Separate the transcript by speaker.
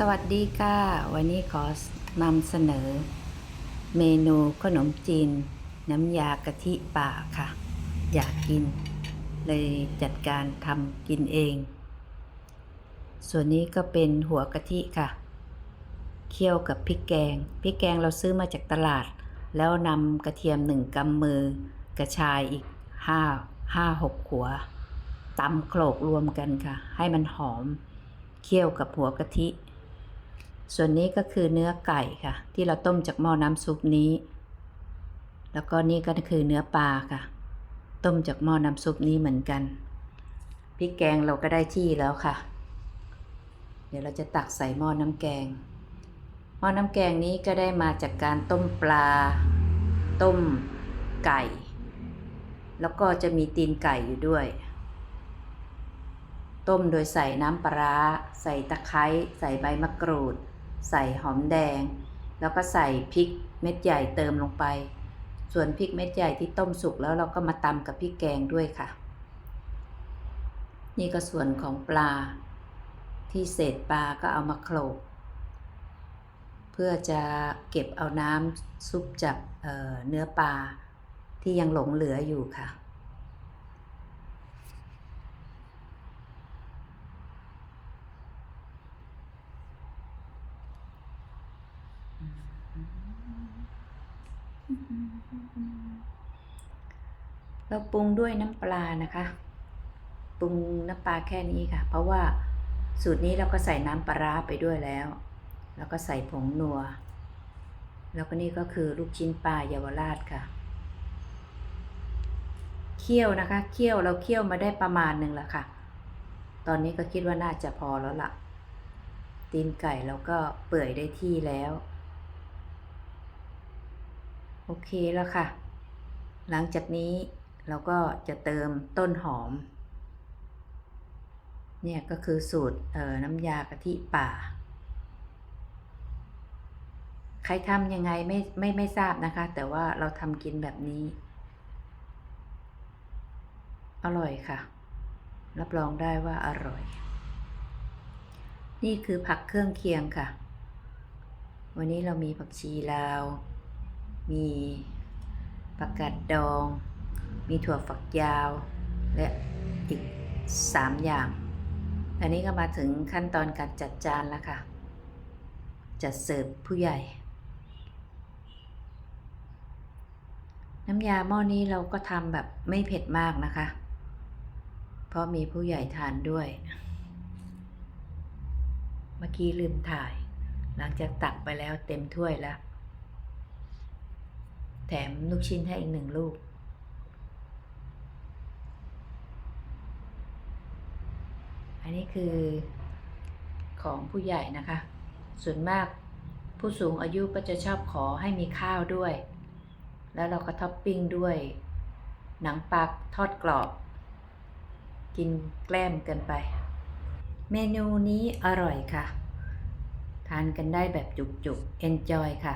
Speaker 1: สวัสดีค่ะ วันนี้ขอนำเสนอ เมนูขนมจีน น้ำยากะทิป่าค่ะ อยากกิน เลยจัดการทำกินเอง ส่วนนี้ก็เป็นหัวกะทิค่ะ เคี่ยวกับพริกแกง พริกแกงเราซื้อมาจากตลาด แล้วนำกระเทียมหนึ่งกำมือ กระชายอีกห้าห้าหกหัวตำโขลกรวมกันค่ะ ให้มันหอม เคี่ยวกับหัวกะทิ ส่วนนี้ก็คือเนื้อไก่ค่ะ ที่เราต้มจากหม้อน้ำซุปนี้ แล้วก็นี่ก็คือเนื้อปลาค่ะ ต้มจากหม้อน้ำซุปนี้เหมือนกันพริกแกงเราก็ได้ที่แล้วค่ะ เดี๋ยวเราจะตักใส่หม้อน้ำแกง หม้อน้ำแกงนี้ก็ได้มาจากการต้มปลา ต้มไก่ แล้วก็จะมีตีนไก่อยู่ด้วย ต้มโดยใส่น้ำปลาใส่ตะไคร้ ใส่ใบมะกรูด ใส่หอมแดง แล้วก็ใส่พริกเม็ดใหญ่เติมลงไป ส่วนพริกเม็ดใหญ่ที่ต้มสุกแล้วเราก็มาตำกับพริกแกงด้วยค่ะ นี่ก็ส่วนของปลา ที่เศษปลาก็เอามาโขลก เพื่อจะเก็บเอาน้ำซุปจากเเนื้อปลาที่ยังหลงเหลืออยู่ค่ะ เราปรุงด้วยน้ำปลานะคะ ปรุงน้ำปลาแค่นี้ค่ะ เพราะว่าสูตรนี้เราก็ใส่น้ำปลาร้าไปด้วยแล้ว แล้วก็ใส่ผงนัว แล้วก็นี่ก็คือลูกชิ้นปลาเยาวราชค่ะ เคี่ยวนะคะ เคี่ยวเราเคี่ยวมาได้ประมาณหนึ่งแล้วค่ะ ตอนนี้ก็คิดว่าน่าจะพอแล้วล่ะ ตีนไก่เราก็เปื่อยได้ที่แล้ว โอเคแล้วค่ะ หลังจากนี้เราก็จะเติมต้นหอม เนี่ยก็คือสูตรน้ำยากะทิป่า ใครทำยังไงไม่ไม่ไม่ทราบนะคะ แต่ว่าเราทำกินแบบนี้ อร่อยค่ะ รับรองได้ว่าอร่อย นี่คือผักเครื่องเคียงค่ะ วันนี้เรามีผักชีลาว มีผักกาดดอง มีถั่วฝักยาว และอีก 3 อย่าง อันนี้ก็มาถึงขั้นตอนการจัดจานแล้วค่ะ จัดเสิร์ฟผู้ใหญ่ น้ำยาหม้อนี้เราก็ทำแบบไม่เผ็ดมากนะคะ เพราะมีผู้ใหญ่ทานด้วย เมื่อกี้ลืมถ่าย หลังจากตักไปแล้วเต็มถ้วยแล้ว แถมลูกชิ้นให้อีกหนึ่งลูก อันนี้คือของผู้ใหญ่นะคะ ส่วนมากผู้สูงอายุก็จะชอบขอให้มีข้าวด้วย แล้วเราก็ท็อปปิ้งด้วย หนังปลาทอดกรอบ กินแกล้มกันไป เมนูนี้อร่อยค่ะ ทานกันได้แบบจุกๆ enjoy ค่ะ